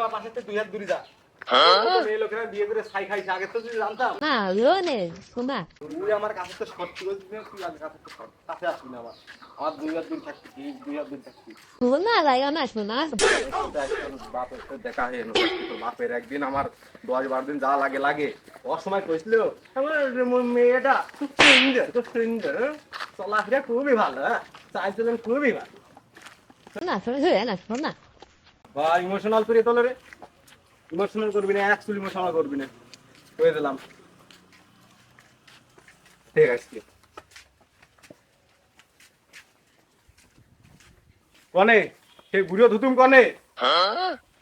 তুই আমার পাশে দুই হাত দূরে যা এই লোকেরা বিয়ে করে ছাই খাইছে আগে তো যদি জানতাম। না রোনে শোনা তুই আমার কাছে তো শর্ট তুই তুই আমার কাছে তো শর্ট কাছে আসবি না আমার। আমার দুই হাত দূরে থাকবি দুই হাত দূরে থাকবি শোনা লাগে না শোনা বাপের তো দেখা হয়ে। তোর বাপের একদিন আমার দশ বারো দিন যা লাগে লাগে অসময় কইছিল। আমার ম- মেয়েটা খুব সুন্দর খুব সুন্দর। হ্যাঁ? চলাফেরা খুবই ভালো হ্যাঁ চাইছিলেন খুবই ভালো। শোনা শোনা শোনা না শোনা বা ইমোশনাল করে তোলে রে। ইমোশনাল করবি না অ্যাকচুয়ালি ইমোশনাল করবি না। কয়ে দিলাম। ঠিক আছে কনে? সে বুড়ো ধুতুম কনে?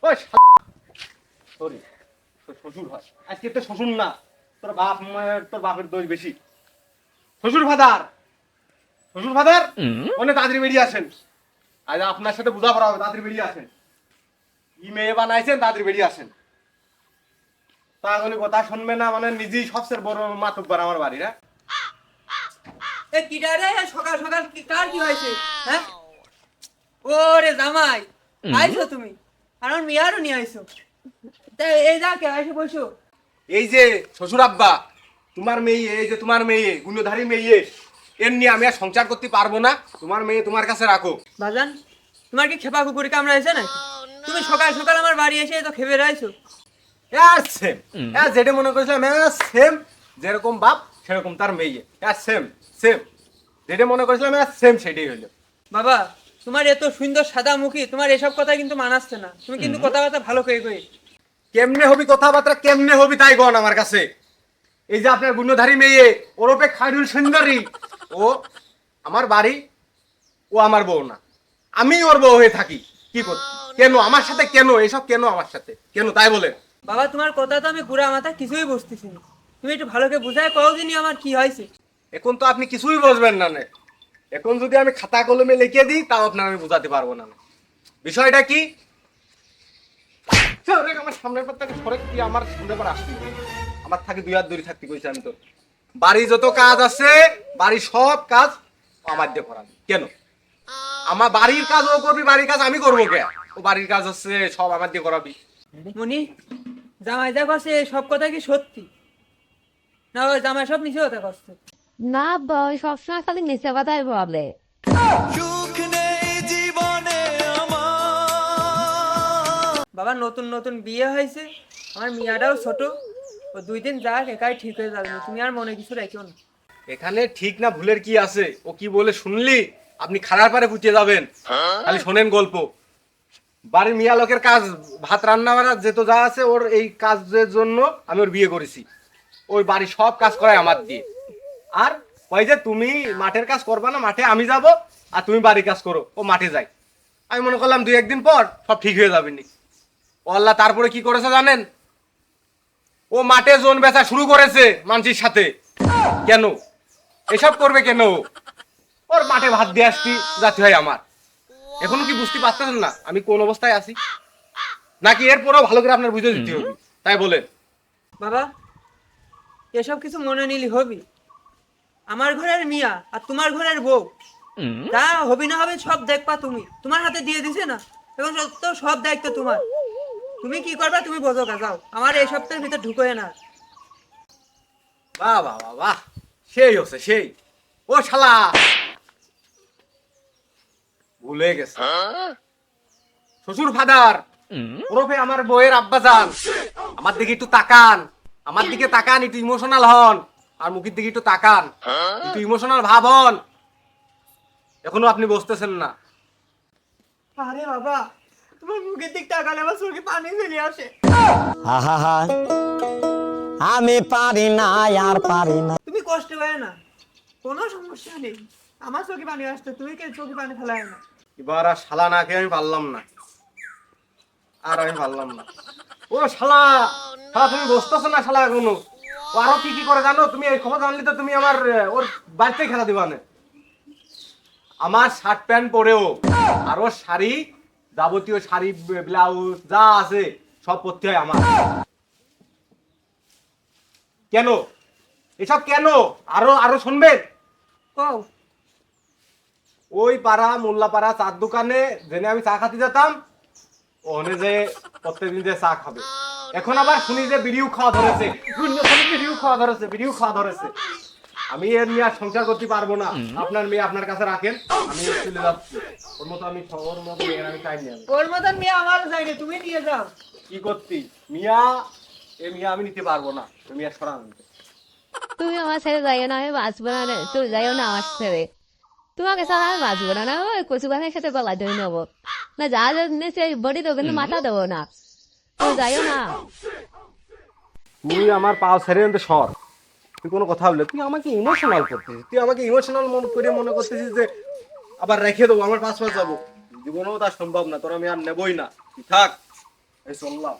ওই সরি তোর শ্বশুর হয়। আজকে তো শ্বশুর না তোর বাপ তোর বাপের দোষ বেশি। শ্বশুর ফাদার শ্বশুর ফাদার? অনেক তাড়াতাড়ি বেরিয়ে আসেন। আজ আপনার সাথে বোঝাপড়া হবে তাড়াতাড়ি বেরিয়ে আসেন। মেয়ে বানাইছেন তাড়াতাড়ি বেরিয়ে আসেন। তাহলে কথা শুনবে না মানে নিজেই সবচেয়ে বড় মাতব্বার আমার বাড়ির হ্যাঁ? এ কিডা রে সকাল সকাল কি কার কি হয়েছে? হ্যাঁ? ওরে জামাই আইছো তুমি? আর আমার মিয়ারও নিয়ে আইছো। তা এই যা কে আইসো বসো। এই যে শ্বশুর আব্বা তোমার মেয়ে এই যে তোমার মেয়ে গুণধারী মেয়ে এর নিয়ে আমি আর সংসার করতে পারব না। তোমার মেয়ে তোমার কাছে রাখো। বাজান তোমার কি খেপা কুকুরি কামড়া হয়েছে নাকি? তুমি সকাল সকাল আমার বাড়ি এসে তো খেপে রাইছো আর সেম আর যেটা মনে করেছিলাম সেম যেরকম বাপ সেরকম তার মেয়ে। আর সেম সেম যেটা মনে করেছিলাম সেম সেটাই হলো বাবা তোমার এত সুন্দর সাদা মুখী তোমার এসব কথা কিন্তু মানাচ্ছে না। তুমি কিন্তু কথাবার্তা ভালো করে কই। কেমনে হবি কথাবার্তা কেমনে হবি তাই গন আমার কাছে। এই যে আপনার গুণধারী মেয়ে ওরপে খাইরুল সুন্দরী। ও আমার বাড়ি ও আমার বউ না। আমি ওর বউ হয়ে থাকি। কি করতে? কেন? আমার সাথে কেন? এসব কেন আমার সাথে? কেন? তাই বলে বাবা তোমার কথা তো আমি পুরা মাথা কিছুই বুঝতেছি না। তুমি একটু ভালো করে বুঝায় কও দিনই আমার কি হয়েছে। এখন তো আপনি কিছুই বুঝবেন না নে। এখন যদি আমি খাতা কলমে লিখে দিই তাও আপনার আমি বোঝাতে পারব না বিষয়টা কি? আমার সামনের পর থেকে সরে কি আমার সামনে পর আসবি। আমার থাকে দুই হাত দূরে থাকতে কইছি আমি তো বাড়ি যত কাজ আছে বাড়ির সব কাজ আমার দিয়ে করাবি। কেন? আমার বাড়ির কাজ ও করবি বাড়ির কাজ আমি করব কে? ও বাড়ির কাজ হচ্ছে সব আমার দিয়ে করাবি। মনি জামাই যা করছে সব কথা কি সত্যি? না ওই জামাই সব নিচে কথা করছে। না বই সবসময় খালি মিশে কথাই বলে। বাবা নতুন নতুন বিয়ে হয়েছে। আমার মিয়াটাও ছোট। ও দুই দিন যাক একাই ঠিক হয়ে যাবে। তুমি আর মনে কিছু রেখো না। এখানে ঠিক না ভুলের কি আছে? ও কি বলে শুনলি? আপনি খারাপ পারে ফুটিয়ে যাবেন। খালি শোনেন গল্প। বাড়ির মিয়া লোকের কাজ, ভাত রান্না বাড়া যেত যা আছে, ওর এই কাজের জন্য আমি ওর বিয়ে করেছি। ওই বাড়ির সব কাজ করায় আমার দিয়ে। আর ওই যে তুমি মাঠের কাজ করবা না, মাঠে আমি যাব আর তুমি বাড়ির কাজ করো, ও মাঠে যাই আমি মনে করলাম দুই একদিন পর সব ঠিক হয়ে যাবে নি। ও আল্লাহ তারপরে কি করেছে জানেন? ও মাঠে জোন বেচা শুরু করেছে মানসির সাথে। কেন? এসব করবে কেন ওর মাঠে ভাত দিয়ে আসছি, জাতি হয় আমার। এখনও কি বুঝতে পারতেছেন না? আমি কোন অবস্থায় আছি? নাকি এরপরেও ভালো করে আপনার বুঝে দিতে হবে? তাই বলেন। বাবা এসব কিছু মনে নিলি হবি। আমার ঘরের মিয়া আর তোমার ঘরের বউ। যা হবি না হবে সব দেখবা তুমি। তোমার হাতে দিয়ে দিছে না। এখন সব- তো সব দায়িত্ব তোমার। তুমি কি করবা তুমি বোঝো গা, যাও। আমার এই সপ্তাহের ভিতর ঢুকোয় না। বাহ বাহ বাহ বাহ। সেই হচ্ছে সেই। ও শালা! ভুলে গেছে। শ্বশুর ফাদার ওরফে আমার বউয়ের আব্বা যান আমার দিকে একটু তাকান। আমার দিকে তাকান একটু ইমোশনাল হন। আর মুখের দিকে একটু তাকান। একটু ইমোশনাল ভাব হন। এখনও আপনি বসতেছেন না। আরে বাবা তোমার মুখের দিক তাকালে আমার চোখে পানি ফেলে আসে। আহা আমি পারি না আর পারি না। তুমি কষ্ট পায় না। কোনো সমস্যা নেই। আমার চোখে পানি আসছে তুমি কে চোখে পানি ফেলায় না? এবার আর শালা না খেয়ে আমি পারলাম না। আর আমি পারলাম না। ও শালা শালা তুমি বসতেছো না শালা এখনও? ও আরও কি কি করে জানো? তুমি এই খবর জানলে তো তুমি আমার ওর বাড়িতে খেলা দিবা না। আমার শার্ট প্যান্ট পরেও আর ওর শাড়ি, যাবতীয় শাড়ি ব্লাউজ যা আছে সব পরতে হয় আমার। কেন? এসব কেন? আরও আরও শুনবেন কও। ওই পাড়া মোল্লা পাড়া চার দোকানে জেনে আমি চা খাতে যেতাম ওখানে যে প্রত্যেকদিন যে চা খাবে। এখন আবার শুনি যে বিড়িও খাওয়া ধরেছে। বিড়িও খাওয়া ধরেছে বিড়িও খাওয়া ধরেছে। আমি এর নিয়ে আর সংসার করতে পারব না। আপনার মেয়ে আপনার কাছে রাখেন আমি চলে যাচ্ছি। ওর মতো আমি ওর মতো মেয়ের আমি চাই না ওর মতন মেয়ে আমার যায়নি তুমি নিয়ে যাও। কি করতি মিয়া এ মিয়া আমি নিতে পারব না। তুমি আর সরান। তুমি আমার ছেড়ে যাইও না আমি বাঁচবো না। তুমি যাইও না আমার ছেড়ে। তোমাকে আমি বাঁচবো না না ওই কচু গানের সাথে গলা ধরে নেব না যা যা নিয়েছে বডি দেবো কিন্তু মাথা দেবো না তুমি যাইও না তুই আমার পাও ছেড়ে আনতে সর তুই কোনো কথা বলে তুই আমাকে ইমোশনাল করতেছিস তুই আমাকে ইমোশনাল মনে করে মনে করতেছিস যে আবার রেখে দেবো আমার পাশ পাশ যাব জীবনেও তা সম্ভব না তোর আমি আর নেবই না তুই থাক এই চললাম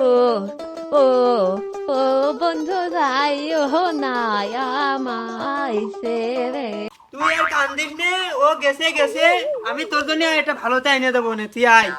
ও ও ও বন্ধু যাইও না আমায় ছেড়ে তুই আর কান্দিস নে। ও গেছে গেছে। আমি তোর জন্য একটা ভালো তাই এনে দেবো নে। তুই আয়।